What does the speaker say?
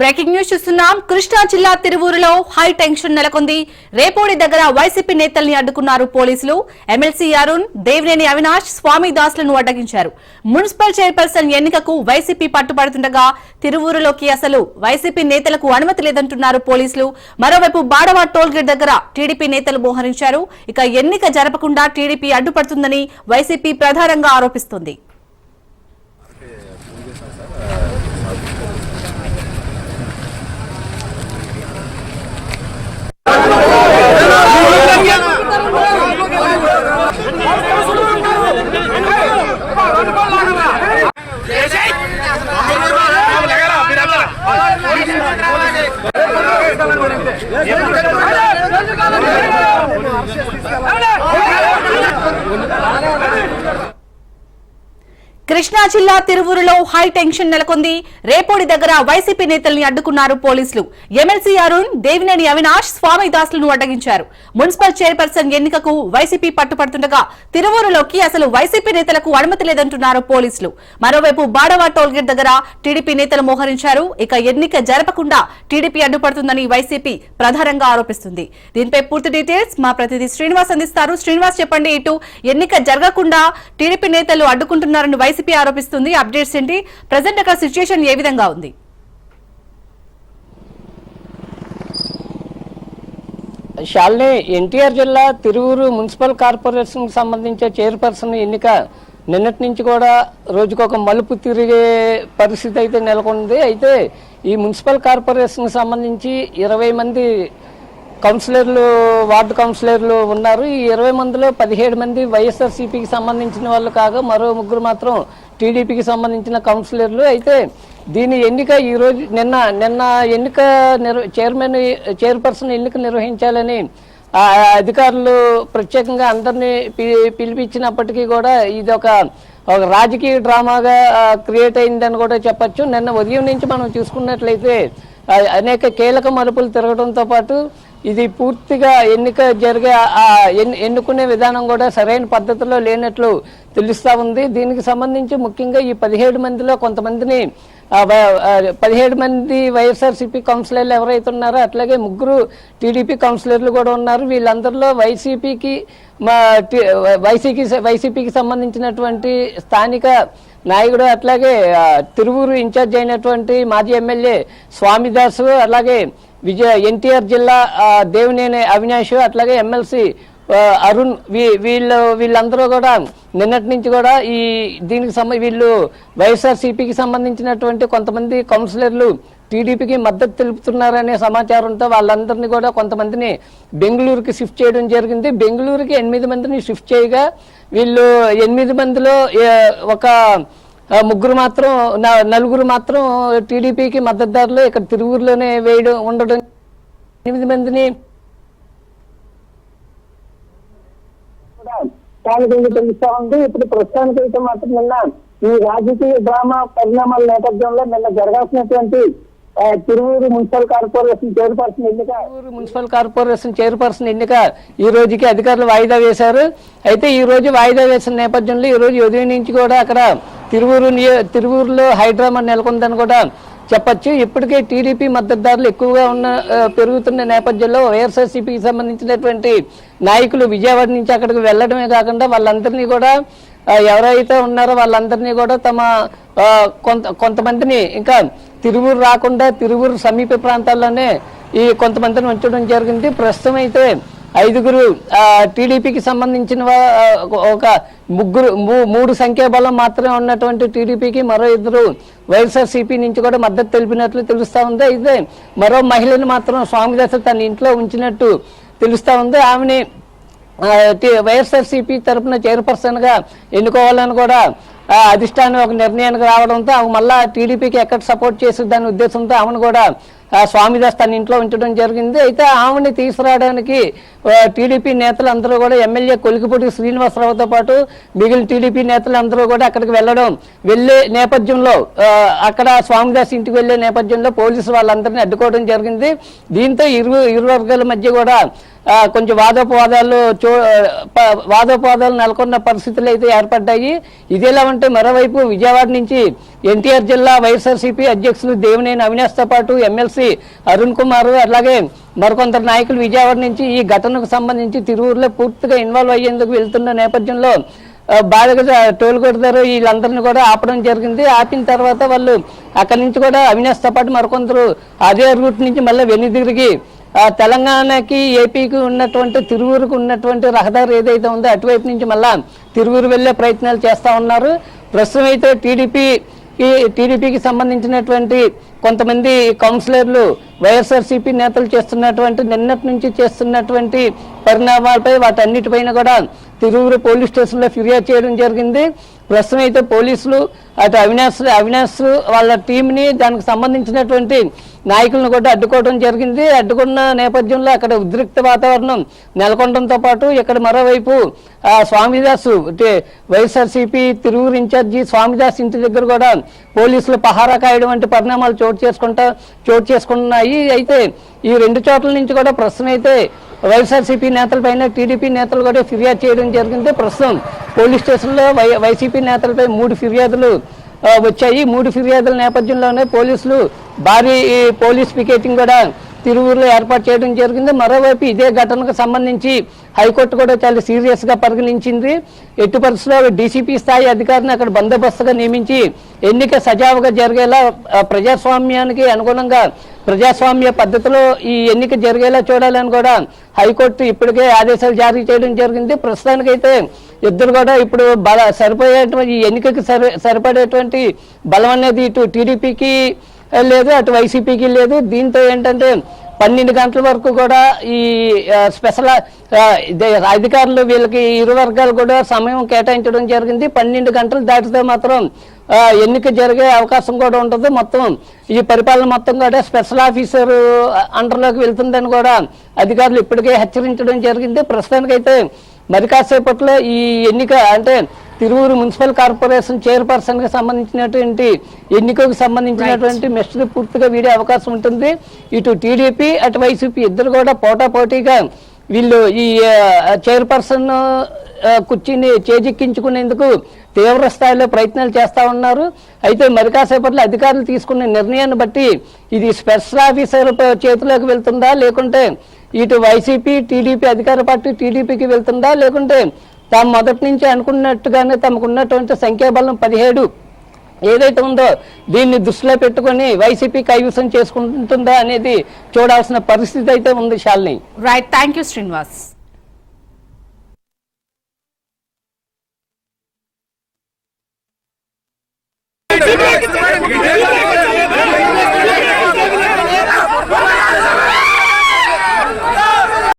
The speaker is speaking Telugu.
బ్రేకింగ్ న్యూస్ చూస్తున్నాం. కృష్ణా జిల్లా తిరువూరులో హై టెన్షన్ నెలకొంది. రేపోడి దగ్గర వైసీపీ నేతల్ని అడ్డుకున్నారు పోలీసులు. ఎమ్మెల్సీ అరుణ్ దేవినేని అవినాష్ స్వామి దాస్లను అడ్డగించారు. మున్సిపల్ చైర్పర్సన్ ఎన్నికకు వైసీపీ పట్టుబడుతుండగా తిరువూరులోకి అసలు వైసీపీ నేతలకు అనుమతి లేదంటున్నారు పోలీసులు. మరోవైపు బాడవా టోల్ గేట్ దగ్గర టీడీపీ నేతలు మోహరించారు. ఇక ఎన్నిక జరపకుండా టీడీపీ అడ్డుపడుతుందని వైసీపీ ప్రధానంగా ఆరోపిస్తోంది. రాజు కావాలి కృష్ణా జిల్లా తిరువూరులో హై టెన్షన్ నెలకొంది. రేపోడి దగ్గర వైసీపీ నేతల్ని అడ్డుకున్నారు పోలీసులు. ఎమ్మెల్సీ అరుణ్ దేవినేని అవినాష్ స్వామి దాసులను అడ్డగించారు. మున్సిపల్ చైర్పర్సన్ ఎన్నికకు వైసీపీ పట్టుపడుతుండగా తిరువురులోకి అసలు వైసీపీ నేతలకు అనుమతి లేదంటున్నారు పోలీసులు. మరోవైపు బాడవా టోల్గేట్ దగ్గర టీడీపీ నేతలు మోహరించారు. ఇక ఎన్నిక జరపకుండా టీడీపీ అడ్డుపడుతుందని వైసీపీ ప్రధానంగా ఆరోపిస్తుంది. దీనిపై పూర్తి డీటెయిల్స్ మా ప్రతినిధి శ్రీనివాస్ అందిస్తారు. శ్రీనివాస్ చెప్పండి ఇటు ఎన్నిక జరగకుండా టీడీపీ నేతలు అడ్డుకుంటున్నారని వైసీపీ ఆరోపిస్తుంది. అప్డేట్స్ ఏంటి? ప్రజెంట్ అక్కడ సిచ్యుయేషన్ ఏ విధంగా ఉంది? శాలిని ఎన్టీఆర్ జిల్లా తిరువురు మున్సిపల్ కార్పొరేషన్ సంబంధించే చైర్పర్సన్ ఎన్నిక నిన్నటి నుంచి కూడా రోజుకొక మలుపు తిరిగే పరిస్థితి అయితే నెలకొంది. అయితే ఈ మున్సిపల్ కార్పొరేషన్ సంబంధించి ఇరవై మంది కౌన్సిలర్లు వార్డు కౌన్సిలర్లు ఉన్నారు. ఈ ఇరవై మందిలో పదిహేడు మంది వైఎస్ఆర్సీపీకి సంబంధించిన వాళ్ళు కాగా మరో ముగ్గురు మాత్రం టీడీపీకి సంబంధించిన కౌన్సిలర్లు. అయితే దీని ఎన్నిక ఈ రోజు నిన్న నిన్న ఎన్నిక చైర్మన్ చైర్పర్సన్ ఎన్నిక నిర్వహించాలని అధికారులు ప్రత్యేకంగా అందరినీ పి- పిలిపించినప్పటికీ కూడా ఇది ఒక ఒక రాజకీయ డ్రామాగా క్రియేట్ అయిందని కూడా చెప్పొచ్చు. నిన్న ఉదయం నుంచి మనం చూసుకున్నట్లయితే అనేక కీలక మలుపులు తిరగడంతో పాటు ఇది పూర్తిగా ఎన్నిక జరిగే ఆ ఎన్నుకునే విధానం కూడా సరైన పద్ధతిలో లేనట్లు తెలుస్తా ఉంది. దీనికి సంబంధించి ముఖ్యంగా ఈ పదిహేడు మందిలో కొంతమందిని వ- పదిహేడు మంది వైఎస్ఆర్సీపీ కౌన్సిలర్లు ఎవరైతే ఉన్నారో అట్లాగే ముగ్గురు టీడీపీ కౌన్సిలర్లు కూడా ఉన్నారు. వీళ్ళందరిలో వైసీపీకి మా వైసీపీ వైసీపీకి సంబంధించినటువంటి స్థానిక నాయకుడు అట్లాగే తిరువూరు ఇన్ఛార్జ్ అయినటువంటి మాజీ ఎమ్మెల్యే స్వామిదాసు అలాగే విజయ ఎన్టీఆర్ జిల్లా దేవినేని అవినాష్ అట్లాగే ఎమ్మెల్సీ అరుణ్ వీ- వీళ్ళు వీళ్ళందరూ కూడా నిన్నటి నుంచి కూడా ఈ దీనికి సంబంధ వీళ్ళు వైఎస్ఆర్సీపీకి సంబంధించినటువంటి కొంతమంది కౌన్సిలర్లు టీడీపీకి మద్దతు తెలుపుతున్నారనే సమాచారంతో వాళ్ళందరినీ కూడా కొంతమందిని బెంగళూరుకి షిఫ్ట్ చేయడం జరిగింది. బెంగళూరుకి ఎనిమిది మందిని షిఫ్ట్ చేయగా వీళ్ళు ఎనిమిది మందిలో ఒక ముగ్గురు మాత్రం నలుగురు మాత్రం టీడీపీకి మద్దతుదారులు ఇక్కడ తిరువురులోనే వేయడం ఉండడం ఎనిమిది మందిని కూడా తెలుస్తా ఉంది. ఇప్పుడు ప్రస్తుతానికి అయితే మాత్రం నిన్న ఈ రాజకీయ డ్రామా పరిణామాల నేపథ్యంలో నిన్న జరగాల్సినటువంటి తిరువూరు మున్సిపల్ కార్పొరేషన్ చైర్పర్సన్ ఎన్నిక. తిరువూరు మున్సిపల్ కార్పొరేషన్ చైర్పర్సన్ ఎన్నిక ఈ రోజుకి అధికారులు వాయిదా వేశారు. అయితే ఈ రోజు వాయిదా వేసిన నేపథ్యంలో ఈ రోజు ఉదయం నుంచి కూడా అక్కడ తిరువూరు తిరువూరులో హైడ్రామా నెలకొందని కూడా చెప్పచ్చు. ఇప్పటికే టీడీపీ మద్దతుదారులు ఎక్కువగా ఉన్న పెరుగుతున్న నేపథ్యంలో వైఎస్ఆర్సీపీకి సంబంధించినటువంటి నాయకులు విజయవాడ నుంచి అక్కడికి వెళ్ళడమే కాకుండా వాళ్ళందరినీ కూడా ఎవరైతే ఉన్నారో వాళ్ళందరినీ కూడా తమ కొంత కొంతమందిని ఇంకా తిరువురు రాకుండా తిరువూరు సమీప ప్రాంతాల్లోనే ఈ కొంతమందిని ఉంచడం జరిగింది. ప్రస్తుతం అయితే ఐదుగురు టీడీపీకి సంబంధించిన ఒక ముగ్గురు మూ- మూడు సంఖ్యాబలం మాత్రమే ఉన్నటువంటి టీడీపీకి మరో ఇద్దరు వైఎస్ఆర్సీపీ నుంచి కూడా మద్దతు తెలిపినట్లు తెలుస్తా ఉంది. అయితే మరో మహిళను మాత్రం స్వామిదాస తన ఇంట్లో ఉంచినట్టు తెలుస్తా ఉంది. ఆమెని టి- వైఎస్ఆర్సీపీ తరఫున చైర్పర్సన్గా ఎన్నుకోవాలని కూడా అధిష్టానం ఒక నిర్ణయానికి రావడంతో ఆమె మళ్ళా టీడీపీకి ఎక్కడ సపోర్ట్ చేసి దాని ఉద్దేశంతో ఆమెను కూడా స్వామిదాస్ తన ఇంట్లో ఉంచడం జరిగింది. అయితే ఆమెని తీసుకురావడానికి టీడీపీ నేతలు అందరూ కూడా ఎమ్మెల్యే కొలికిపూడి శ్రీనివాసరావుతో పాటు మిగిలిన టీడీపీ నేతలు అందరూ కూడా అక్కడికి వెళ్ళడం వెళ్ళే నేపథ్యంలో అక్కడ స్వామిదాస్ ఇంటికి వెళ్ళే నేపథ్యంలో పోలీసు వాళ్ళందరినీ అడ్డుకోవడం జరిగింది. దీంతో ఇరు ఇరు వర్గాల మధ్య కూడా కొంచెం వాదోపవాదాలు చో వాదోపవాదాలు నెలకొన్న పరిస్థితులు అయితే ఏర్పడ్డాయి. ఇదేలా ఉంటే మరోవైపు విజయవాడ నుంచి ఎన్టీఆర్ జిల్లా వైఎస్ఆర్సీపీ అధ్యక్షులు దేవినేని అవినాష్తో పాటు ఎమ్మెల్సీ అరుణ్ కుమార్ అలాగే మరికొందరు నాయకులు విజయవాడ నుంచి ఈ ఘటనకు సంబంధించి తిరువురులో పూర్తిగా ఇన్వాల్వ్ అయ్యేందుకు వెళ్తున్న నేపథ్యంలో బాధగా టోల్ కొడతారు వీళ్ళందరినీ కూడా ఆపడం జరిగింది. ఆపిన తర్వాత వాళ్ళు అక్కడి నుంచి కూడా అవినాష్తో పాటు మరికొందరు అదే రూట్ నుంచి మళ్ళీ వెన్ను తిరిగి తెలంగాణకి ఏపీకి ఉన్నటువంటి తిరువురుకు ఉన్నటువంటి రహదారి ఏదైతే ఉందో అటువైపు నుంచి మళ్ళా తిరువురు వెళ్ళే ప్రయత్నాలు చేస్తా ఉన్నారు. ప్రస్తుతం అయితే టీడీపీ టీడీపీకి సంబంధించినటువంటి కొంతమంది కౌన్సిలర్లు వైఎస్ఆర్సీపీ నేతలు చేస్తున్నటువంటి నిన్నటి నుంచి చేస్తున్నటువంటి పరిణామాలపై వాటన్నిటిపైన కూడా తిరువురు పోలీస్ స్టేషన్లో ఫిర్యాదు చేయడం జరిగింది. ప్రస్తుతం అయితే పోలీసులు అటు అవినాష్ అవినాష్ వాళ్ళ టీంని దానికి సంబంధించినటువంటి నాయకులను కూడా అడ్డుకోవడం జరిగింది. అడ్డుకున్న నేపథ్యంలో అక్కడ ఉద్రిక్త వాతావరణం నెలకొనడంతో పాటు ఇక్కడ మరోవైపు స్వామిదాసు అంటే వైఎస్ఆర్సీపీ తిరువురు ఇన్ఛార్జి స్వామిదాస్ ఇంటి దగ్గర కూడా పోలీసులు పహారా కాయడం వంటి పరిణామాలు చోటు చేసుకుంటా చోటు చేసుకుంటున్నాయి అయితే ఈ రెండు చోట్ల నుంచి కూడా ప్రస్తుతం అయితే వైఎస్ఆర్సీపీ నేతలపైన టీడీపీ నేతలు కూడా ఫిర్యాదు చేయడం జరిగింది. ప్రస్తుతం పోలీస్ స్టేషన్లో వై వైసీపీ నేతలపై మూడు ఫిర్యాదులు వచ్చాయి. మూడు ఫిర్యాదుల నేపథ్యంలోనే పోలీసులు భారీ పోలీస్ పికెటింగ్ కూడా తిరువురులో ఏర్పాటు చేయడం జరిగింది. మరోవైపు ఇదే ఘటనకు సంబంధించి హైకోర్టు కూడా చాలా సీరియస్గా పరిగణించింది. ఎట్టి పరిస్థితుల్లో డీసీపీ స్థాయి అధికారిని అక్కడ బందోబస్తుగా నియమించి ఎన్నిక సజావుగా జరిగేలా ప్రజాస్వామ్యానికి అనుగుణంగా ప్రజాస్వామ్య పద్ధతిలో ఈ ఎన్నిక జరిగేలా చూడాలని కూడా హైకోర్టు ఇప్పటికే ఆదేశాలు జారీ చేయడం జరిగింది. ప్రస్తుతానికైతే ఇద్దరు కూడా ఇప్పుడు బల సరిపోయేటువంటి ఎన్నికకి సరి సరిపడేటువంటి బలం అనేది ఇటు టీడీపీకి లేదు అటు వైసీపీకి లేదు. దీంతో ఏంటంటే పన్నెండు గంటల వరకు కూడా ఈ స్పెషల్ అధికారులు వీళ్ళకి ఇరు వర్గాలు కూడా సమయం కేటాయించడం జరిగింది. పన్నెండు గంటలు దాటితే మాత్రం ఎన్నిక జరిగే అవకాశం కూడా ఉంటుంది మొత్తం ఈ పరిపాలన మొత్తం కూడా స్పెషల్ ఆఫీసర్ అండర్లోకి వెళ్తుందని కూడా అధికారులు ఇప్పటికే హెచ్చరించడం జరిగింది. ప్రస్తుతానికైతే మరి కాసేపట్లో ఈ ఎన్నిక అంటే తిరువురు మున్సిపల్ కార్పొరేషన్ చైర్పర్సన్కి సంబంధించినటువంటి ఎన్నికకు సంబంధించినటువంటి మెస్టర్ పూర్తిగా వీడే అవకాశం ఉంటుంది. ఇటు టీడీపీ అటు వైసీపీ ఇద్దరు కూడా పోటాపోటీగా వీళ్ళు ఈ చైర్పర్సన్ కుర్చీని చేజిక్కించుకునేందుకు తీవ్ర స్థాయిలో ప్రయత్నాలు చేస్తా ఉన్నారు. అయితే మరి కాసేపట్లో అధికారులు తీసుకున్న నిర్ణయాన్ని బట్టి ఇది స్పెషల్ ఆఫీసర్ చేతిలోకి వెళ్తుందా? లేకుంటే ఇటు వైసీపీ టీడీపీ అధికార పార్టీ టీడీపీకి వెళ్తుందా? లేకుంటే తాము మొదటి నుంచి అనుకున్నట్టుగానే తమకున్నటువంటి సంఖ్యాబలం పదిహేడు ఏదైతే ఉందో దీన్ని దృష్టిలో పెట్టుకొని వైసీపీ కైవసం చేసుకుంటుందా అనేది చూడాల్సిన పరిస్థితి అయితే ఉంది Shalini. Right thank you Srinivas